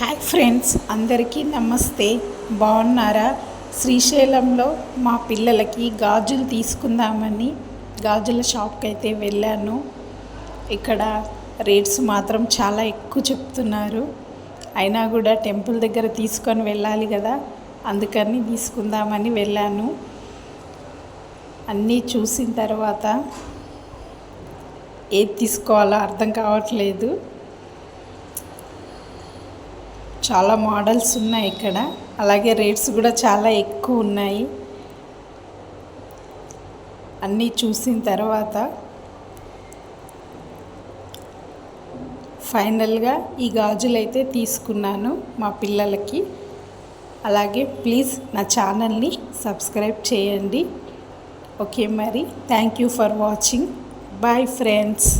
Hi friends అందరికీ నమస్తే. బాగున్నారా? శ్రీశైలంలో మా పిల్లలకి గాజులు తీసుకుందామని గాజుల షాప్కి అయితే వెళ్ళాను. ఇక్కడ రేట్స్ మాత్రం చాలా ఎక్కువ చెప్తున్నారు. అయినా కూడా టెంపుల్ దగ్గర తీసుకొని వెళ్ళాలి కదా అందుకని తీసుకుందామని వెళ్ళాను. అన్నీ చూసిన తర్వాత ఏది తీసుకోవాలో అర్థం కావట్లేదు. చాలా మోడల్స్ ఉన్నాయి ఇక్కడ. అలాగే రేట్స్ కూడా చాలా ఎక్కువ ఉన్నాయి. అన్నీ చూసిన తర్వాత ఫైనల్గా ఈ గాజులు అయితే తీసుకున్నాను మా పిల్లలకి. అలాగే ప్లీజ్ నా ఛానల్ని సబ్స్క్రైబ్ చేయండి. ఓకే మరి thank you for watching. Bye friends.